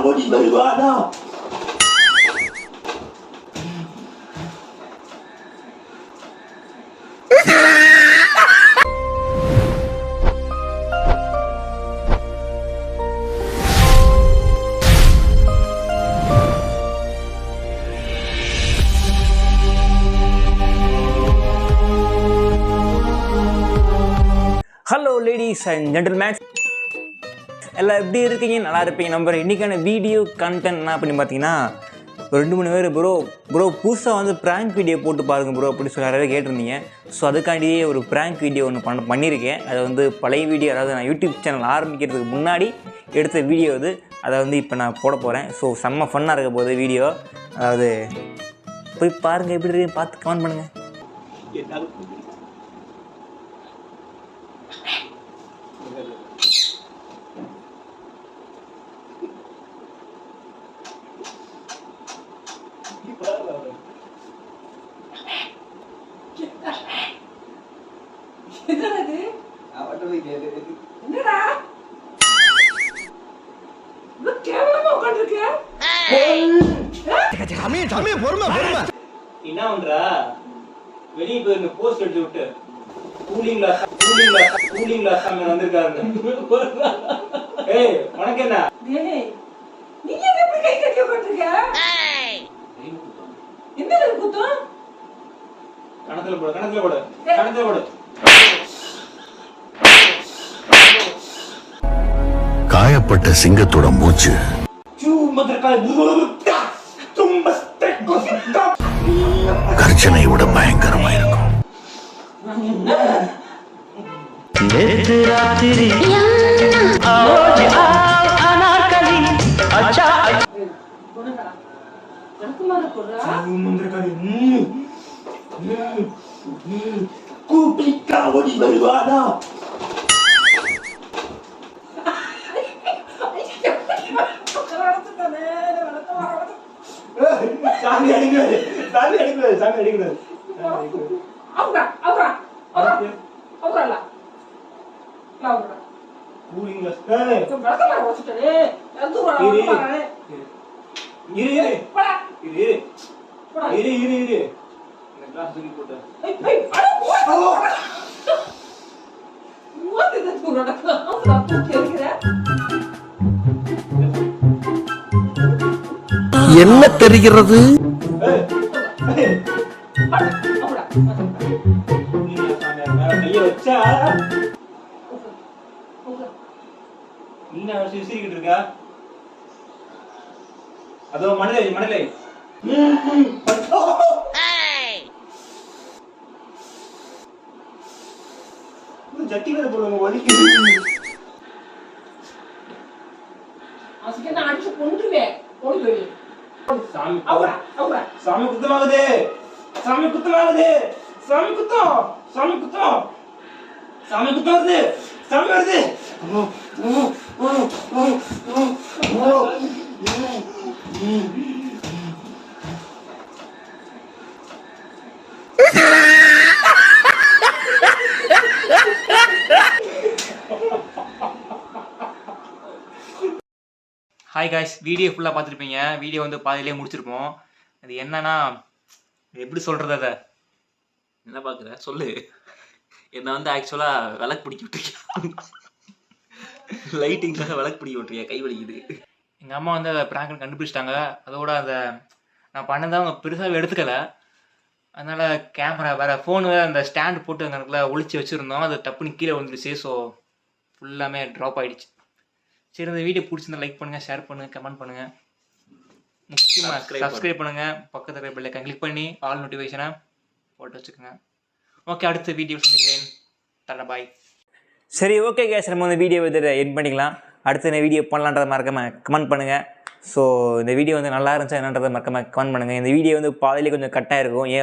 mlango jibeli bwana. Hello ladies and gentlemen எல்லாம் எப்படி இருக்கீங்க? நல்லா இருப்பீங்க. நம்பர் இன்றைக்கான வீடியோ கண்டென்ட் என்ன பண்ணி பார்த்தீங்கன்னா ஒரு ரெண்டு மூணு பேர் ப்ரோ ப்ரோ புதுசாக வந்து ப்ராங்க் வீடியோ போட்டு பாருங்க ப்ரோ அப்படின்னு சொல்லி நிறைய கேட்டிருந்தீங்க. ஸோ அதுக்காண்டியே ஒரு ப்ராங்க் வீடியோ ஒன்று பண்ண பண்ணியிருக்கேன். அதை வந்து பழைய வீடியோ அதாவது நான் யூடியூப் சேனல் ஆரம்பிக்கிறதுக்கு முன்னாடி எடுத்த வீடியோ அது அதை வந்து இப்போ நான் போட போகிறேன் ஸோ செம்ம ஃபன்னாக இருக்க போகுது வீடியோ அதாவது போய் பாருங்கள் எப்படி இருக்கு பார்த்து கமெண்ட் பண்ணுங்கள் என்னடா இது? என்னடா? இவ்வளவு கேவலமா உட்கார்ந்திருக்க? என்ன பண்றா? வெளியே போய் இந்த போஸ்ட் அடிச்சு விட்டு. Cooling glass cooling glass cooling glass அங்க வந்திருக்காருங்க ஏய் உனக்கு என்ன? நீ கை கட்டி உட்கார்ந்திருக்க? என்னடா இது குத்தம்? கணத்துல போடு கணத்துல போடு. கணத்துல போடு. காயப்பட்ட சிங்கத்தோட மூச்சு. கர்ஜனை விட பயங்கரமா இருக்கும். போடுறா. கூப்பிட்டா ஓடி வருவானா. சாமி அடிக்கிறாரு சாமி அடிக்கிறாரு சாமி வரா, இரு. இரு இரு இரு இரு. இரு என்ன இருக்கா அதோ மணலை மணலை ஜட்டி வேலை போடுவாங்க வலிக்குது அடிச்சு கொண்டுருவேன் கொண்டு சாமி அவுரா, அவுரா. சாமி குத்தமாகுது சாமி குத்தமாகுது சாமி குத்தம் சாமி குத்தம் சாமி குத்தம் வருது சாமி வருது ஹாய் காய்ஸ் வீடியோ ஃபுல்லாக பார்த்துருப்பீங்க. வீடியோ வந்து பாதியிலே முடிச்சிருப்போம். அது என்னன்னா எப்படி சொல்கிறது அதை? என்ன பார்க்குற? சொல்லு. என்னை வந்து ஆக்சுவலாக விளக்கு பிடிக்க விட்டுருக்கேன் லைட்டிங்காக விளக்கு பிடிக்க விட்டுருக்கேன் கை வலிக்குது. எங்கள் அம்மா வந்து அதை ப்ராங்க்னு கண்டுபிடிச்சிட்டாங்க. அதோட அதை நான் பண்ணதை அவங்க பெருசாக எடுத்துக்கல. அதனால் கேமரா வேறு ஃபோனு அந்த ஸ்டாண்ட் போட்டு அங்கே ஒழிச்சு வச்சுருந்தோம். அது டப்புன்னு கீழே வந்துடுச்சு ஸோ ஃபுல்லாமே ட்ராப் ஆகிடுச்சு சரி இந்த வீடியோ பிடிச்சிருந்தா லைக் பண்ணுங்க ஷேர் பண்ணுங்க கமெண்ட் பண்ணுங்க. முக்கியமாக சப்ஸ்கிரைப் பண்ணுங்க. பக்கத்துல இருக்க பெல்லைக்கன் கிளிக் பண்ணி ஆல் நோட்டிஃபிகேஷனை போட்டு வச்சுக்கோங்க. ஓகே அடுத்த வீடியோ சந்திக்கிறேன். தர பாய் சரி ஓகே கேஸ் நம்ம இந்த வீடியோ வந்து என் பண்ணிக்கலாம். அடுத்து இந்த வீடியோ பண்ணலான்றத மறக்காம கமெண்ட் பண்ணுங்கள் ஸோ இந்த வீடியோ வந்து நல்லா இருந்துச்சா என்னன்றதை மறக்காம கமெண்ட் பண்ணுங்கள் இந்த வீடியோ வந்து பாதியிலே கொஞ்சம் கட்டாக இருக்கும் ஏன்